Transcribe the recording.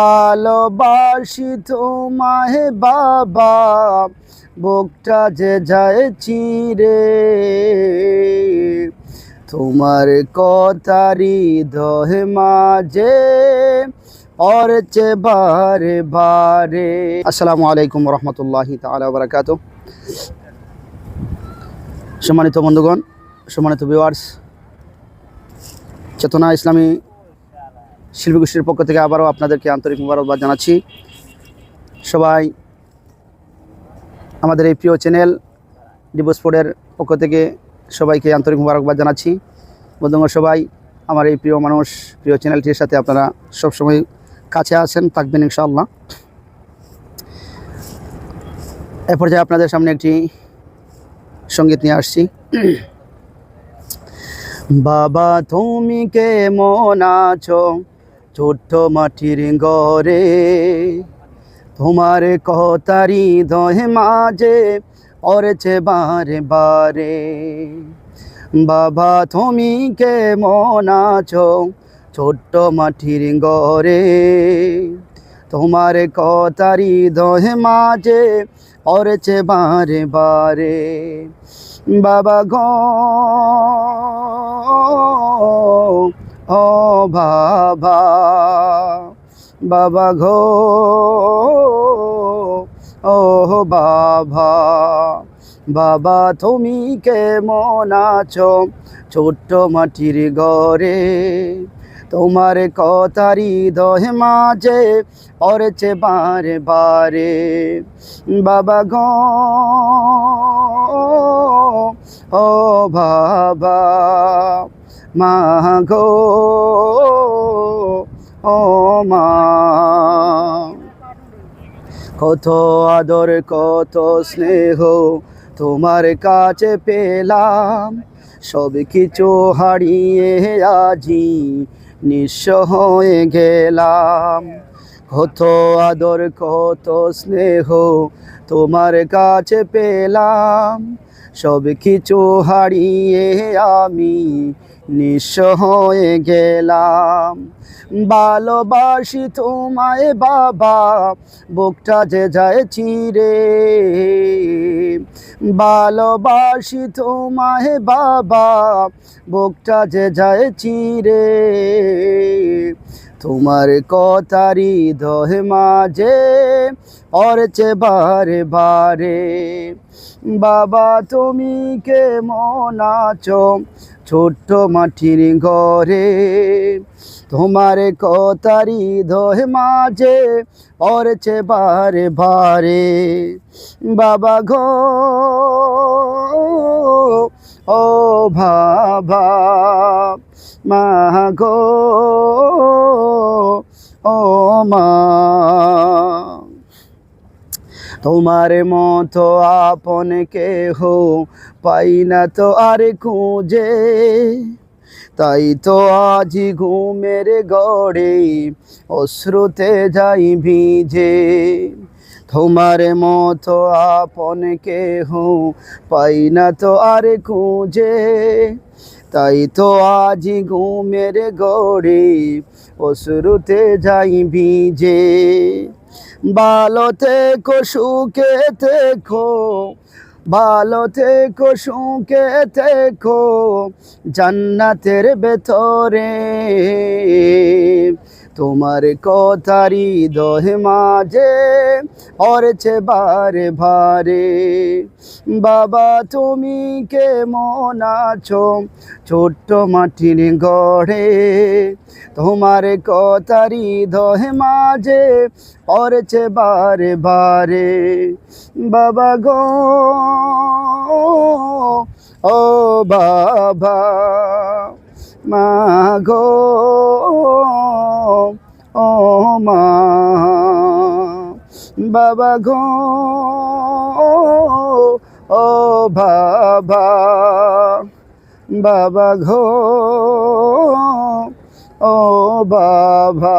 ভালোবাসি তোমায় বাবা, বুকটা যে যায় চিরে। তোমার কথারি দহে মাঝে পরচে বারে বারে। আসসালামু আলাইকুম রহমতুল্লাহি ওয়া সম্মানিত বন্ধুগণ, সম্মানিত ভিউয়ার্স চেতনা ইসলামী শিল্পী গোষ্ঠীর পক্ষ থেকে আবারও আপনাদেরকে আন্তরিক মুবারকবাদ জানাচ্ছি। সবাই, আমাদের এই প্রিয় চ্যানেল ডিবোস্পোর্টের পক্ষ থেকে সবাইকে আন্তরিক মুবারকবাদ জানাচ্ছি। বন্ধুগণ, সবাই, আমার এই প্রিয় মানুষ, প্রিয় চ্যানেলটির সাথে আপনারা সবসময় কাছে আছেন, থাকবেন ইনশাআল্লাহ। এ পর্যায়ে আপনাদের সামনে একটি সংগীত নিয়ে আসছি। বাবা, তুমি কে মন আছো? ছোট্ট মাটির ঘরে। তোমার কথারি দহে মাঝে পড়েছে বারে বারে বাবা, তুমি কে মন আছো ছোট্ট মাটির ঘরে? তোমার কথারি দহে মাঝে পড়েছে বারে বারে বাবা গো ও বাবা বাবা ঘো ও বাবা বাবা তুমি কেমন আছো? ছোট্ট মাটির ঘরে তোমার কথারি দহে মাঝে পড়েছে বারে বারে বাবা গো, ও বাবা মা গো ও মা। কত আদর, কত স্নেহ তোমার কাছে পেলাম। সব কিছু হারিয়ে আজি নিঃস্ব হয়ে গেলাম। কত আদর, কত স্নেহ তোমার কাছে পেলাম। সব কিছু হারিয়ে আমি নিঃস্ব হয়ে গেলাম। ভালোবাসি তোমায় বাবা, বুকটা যে যায় চিরে। ভালোবাসি তোমায় বাবা, বুকটা যে যায় চিরে। তোমার কথারি দহে মাঝে পড়ছে বারে বারে। বাবা, তুমি কে মন আছো ছোট্ট মাটির ঘরে? তোমার কথারি দহে মাঝে পড়ছে বারে বারে। বাবা গো বাবা মা ও মা। তোমার মতো আপন কেহ পাই না তো আর খুঁজে। তাই তো আজি ঘুমের গড়ে অশ্রুতে যাই ভিজে। তোমার মতো আপন কেহ পাই না তো আর খুঁজে। তাই তো আজি ঘুমের গড়ে অশ্রুতে যাই ভিজে। ভালো থেকো সুখে থেকো ভালো থেকো সুখে থেকো জান্নাতের ভেতরে। তোমার কথারি দহে মাঝে, অরেছে বারে ভারে। বাবা, তুমি কে মন আছো? ছোট্ট মাটির গড়ে তোমার কথারি দহে মাঝে পড়েছে বারে বারে বাবা গো, ও বাবা, মা গো। মা বাবা গো ও বাবা। বাবা ঘো ও বাবা।